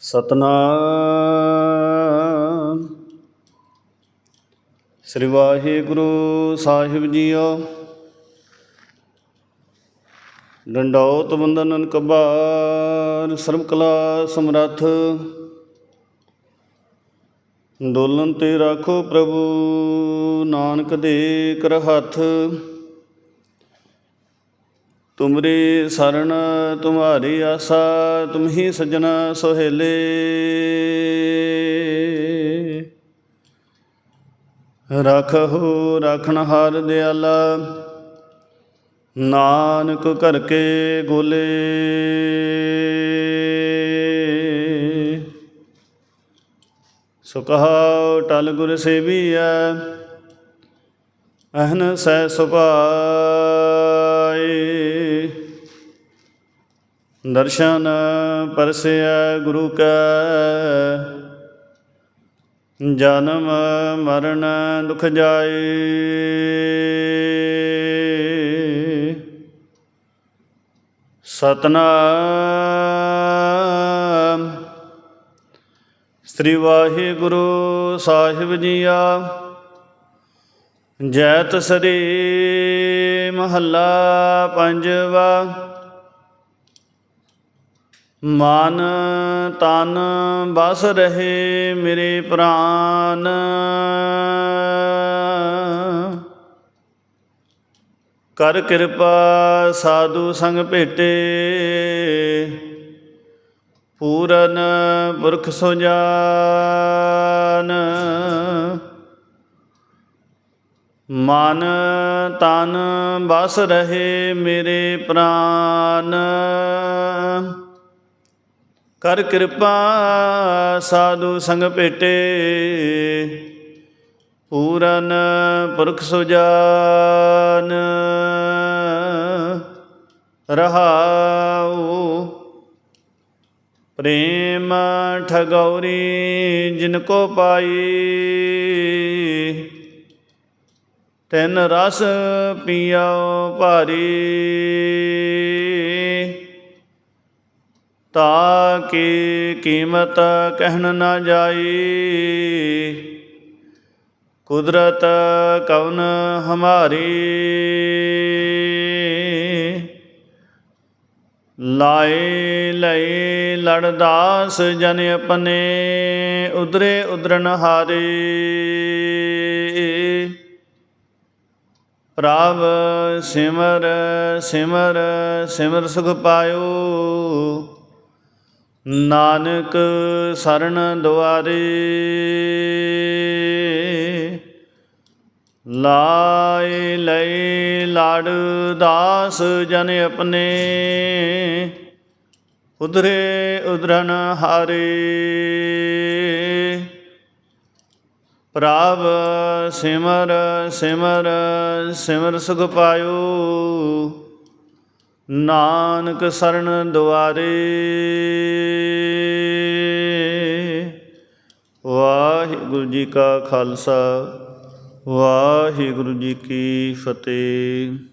ਸਤਨਾਮ। ਸ੍ਰੀ ਵਾਹਿਗੁਰੂ ਸਾਹਿਬ ਜੀਓ। ਡੰਡੌਤ ਬੰਦਨ ਕਬਾਰ ਸਰਬ ਕਲਾ ਸਮਰੱਥ। ਡੋਲਨ ਤੇ ਰਾਖੋ ਪ੍ਰਭੂ ਨਾਨਕ ਦੇ ਕਰ ਹੱਥ ਤੁਮਰੀ ਸਰਨ ਤੁਮਾਰੀ ਆਸਾ, ਤੁਮ ਹੀ ਸਜਣਾ ਸੁਹੇਲੇ। ਰਖਹੁ, ਰਖਣ ਹਾਰ ਦਿਆਲਾ, ਨਾਨਕ ਘਰ ਕੇ ਗੋਲੇ। ਸੁਖਾਉ ਟਲ ਗੁਰ ਸੇਵੀਐ, ਅਹਨ ਸੈ ਸੁਭਾਏ ਦਰਸ਼ਨ ਪਰਸਿਆ ਗੁਰੂ ਕੈ। ਜਨਮ ਮਰਨ ਦੁਖ ਜਾਏ। ਸਤਨਾਮ। ਸ੍ਰੀ ਵਾਹਿਗੁਰੂ ਸਾਹਿਬ ਜੀਆ। ਜੈਤ ਸਰੀ ਮਹੱਲਾ ਪੰਜਵਾ। ਮਨ ਤਨ ਬਸ ਰਹੇ ਮੇਰੇ ਪ੍ਰਾਨ। ਕਰ ਕਿਰਪਾ ਸਾਧੂ ਸੰਗ ਭੇਟੇ, ਪੂਰਨ ਪੁਰਖ ਸੋ ਜਾਨ। ਮਨ ਤਨ ਬਸ ਰਹੇ ਮੇਰੇ ਪ੍ਰਾਨ। ਕਰ ਕਿਰਪਾ ਸਾਧੂ ਸੰਗ ਭੇਟੇ। ਪੂਰਨ ਪੁਰਖ ਸੁਜਾਨ ਰਹਾਉ। ਪ੍ਰੇਮ ਠਗੌਰੀ ਜਿਨ ਕੋ ਪਾਈ। ਤਿਨ ਰਸ ਪੀਓ ਭਾਰੀ। ਤਾ ਕੀ ਕੀਮਤ ਕਹਿਣ ਨਾ ਜਾਈ। ਕੁਦਰਤ ਕਵਨ ਹਮਾਰੀ। ਲਾਏ ਲਏ ਲੜਦਾਸ ਜਨ ਆਪਣੇ ਉਦਰੇ ਉਦਰਨ ਹਾਰੇ। ਪ੍ਰਭ ਸਿਮਰ ਸਿਮਰ ਸਿਮਰ ਸੁਖ ਪਾਇਓ। ਨਾਨਕ ਸਰਣ ਦੁਆਰੇ ਲਾਏ ਲਈ ਲੜ ਦਾਸ ਜਨ ਆਪਣੇ ਉਧਰੇ ਉਧਰਨ ਹਾਰੇ ਪ੍ਰਭ ਸਿਮਰ ਸਿਮਰ ਸਿਮਰ ਸੁਖ ਪਾਇਓ ਨਾਨਕ ਸਰਨ ਦੁਆਰੇ। ਵਾਹਿਗੁਰੂ ਜੀ ਕਾ ਖਾਲਸਾ ਵਾਹਿਗੁਰੂ ਜੀ ਕੀ ਫਤਿਹ।